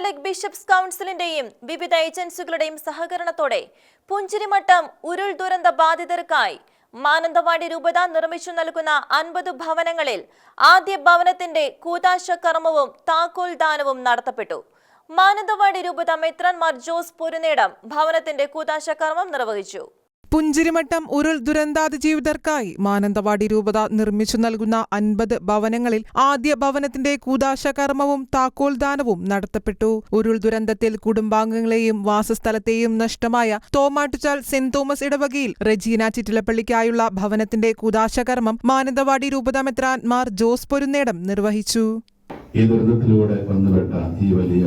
Catholic bishops കൗൺസിലിന്റെയും വിവിധ ഏജൻസികളുടെയും സഹകരണത്തോടെ പുഞ്ചിരിമട്ടം ഉരുൾ ദുരന്ത ബാധിതർക്കായി മാനന്തവാടി രൂപത നിർമ്മിച്ചു നൽകുന്ന അൻപത് ഭവനങ്ങളിൽ ആദ്യ ഭവനത്തിന്റെ കൂതാശ കർമ്മവും താക്കോൽ ദാനവും നടത്തപ്പെട്ടു. മാനന്തവാടി രൂപത മെത്രാൻമാർ ജോസ് പൊരുനേടം ഭവനത്തിന്റെ കൂതാശ കർമ്മം നിർവഹിച്ചു. പുഞ്ചിരിമട്ടം ഉരുൾ ദുരന്താതിജീവിതർക്കായി മാനന്തവാടി രൂപത നിർമ്മിച്ചു നൽകുന്ന അൻപത് ഭവനങ്ങളിൽ ആദ്യ ഭവനത്തിന്റെ കൂതാശ കർമ്മവും താക്കോൽദാനവും നടത്തപ്പെട്ടു. ഉരുൾ ദുരന്തത്തിൽ കുടുംബാംഗങ്ങളെയും വാസസ്ഥലത്തെയും നഷ്ടമായ തോമാട്ടുചാൽ സെന്റ് തോമസ് ഇടവകയിൽ റെജീന ചിറ്റിലപ്പള്ളിക്കായുള്ള ഭവനത്തിന്റെ കൂതാശ കർമ്മം മാനന്തവാടി രൂപത മാർ ജോസ് പൊരുന്നേടം നിർവഹിച്ചു. ഈ ദുരന്തത്തിലൂടെ വന്നുപെട്ട ഈ വലിയ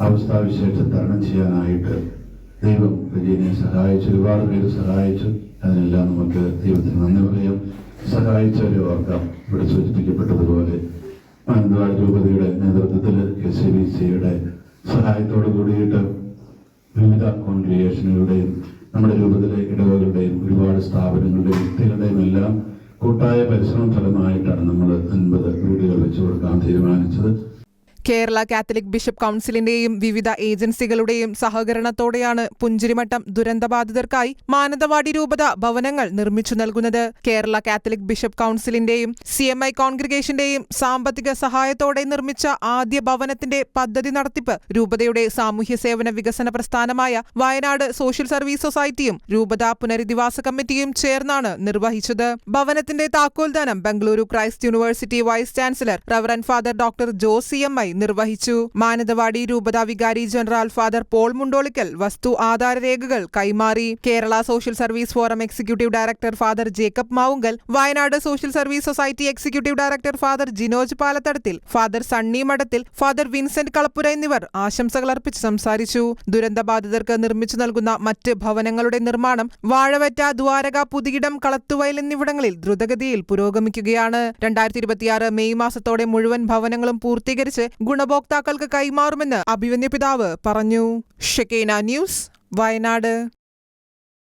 അവസ്ഥാവിശേഷം തരണം ചെയ്യാനായിട്ട് ദൈവം വിജയനെ സഹായിച്ചു ഒരുപാട് പേര് സഹായിച്ചു അതിനെല്ലാം നമുക്ക് ദൈവത്തിന് നന്ദി പറയാം. സഹായിച്ചവരെ ഓർക്കാം. ഇവിടെ സൂചിപ്പിക്കപ്പെട്ടതുപോലെ മാനന്തവാട് രൂപതയുടെ നേതൃത്വത്തിൽ കെ സി ബി സിയുടെ സഹായത്തോട് കൂടിയിട്ട് വിവിധ കോൺഗ്രിയേഷനുകളുടെയും നമ്മുടെ രൂപത്തിലെ ഇടവകളുടെയും ഒരുപാട് സ്ഥാപനങ്ങളുടെയും വ്യക്തികളുടെയും എല്ലാം കൂട്ടായ പരിശ്രമ ഫലമായിട്ടാണ് നമ്മൾ അൻപത് വീടുകൾ വെച്ചു കൊടുക്കാൻ തീരുമാനിച്ചത്. കേരള കാത്തലിക് ബിഷപ്പ് കൗൺസിലിന്റെയും വിവിധ ഏജൻസികളുടെയും സഹകരണത്തോടെയാണ് പുഞ്ചിരിമട്ടം ദുരന്തബാധിതർക്കായി മാനന്തവാടി രൂപത ഭവനങ്ങൾ നിർമ്മിച്ചു നൽകുന്നത്. കേരള കാത്തലിക് ബിഷപ്പ് കൗൺസിലിന്റെയും സി എം ഐ കോൺഗ്രിഗേഷന്റെയും സാമ്പത്തിക സഹായത്തോടെ നിർമ്മിച്ച ആദ്യ ഭവനത്തിന്റെ പദ്ധതി നടത്തിപ്പ് രൂപതയുടെ സാമൂഹ്യ സേവന വികസന പ്രസ്ഥാനമായ വയനാട് സോഷ്യൽ സർവീസ് സൊസൈറ്റിയും രൂപത പുനരധിവാസ കമ്മിറ്റിയും ചേർന്നാണ് നിർവഹിച്ചത്. ഭവനത്തിന്റെ താക്കോൽദാനം Bengaluru Christ university vice chancellor reverend father doctor Jose C M I നിർവഹിച്ചു. മാനന്തവാടി രൂപതാ വികാരി ജനറൽ ഫാദർ പോൾ മുണ്ടോളിക്കൽ വസ്തു ആധാര രേഖകൾ കൈമാറി. Kerala social service forum executive director father Jacob Mavunkal Wayanad social service society executive director father Jinoj Palathadathil father Sunny Madathil father Vincent കളപ്പുര എന്നിവർ ആശംസകൾ അർപ്പിച്ച് സംസാരിച്ചു. ദുരന്തബാധിതർക്ക് നിർമ്മിച്ചു നൽകുന്ന മറ്റ് ഭവനങ്ങളുടെ നിർമ്മാണം വാഴവറ്റ ദ്വാരക പുതിയിടം കളത്തുവയൽ എന്നിവിടങ്ങളിൽ ദ്രുതഗതിയിൽ പുരോഗമിക്കുകയാണ്. രണ്ടായിരത്തി മെയ് മാസത്തോടെ മുഴുവൻ ഭവനങ്ങളും പൂർത്തീകരിച്ച് ഗുണഭോക്താക്കൾക്ക് കൈമാറുമെന്ന് അഭിമന്യ പിതാവ് പറഞ്ഞു. ഷെക്കേന ന്യൂസ് വയനാട്.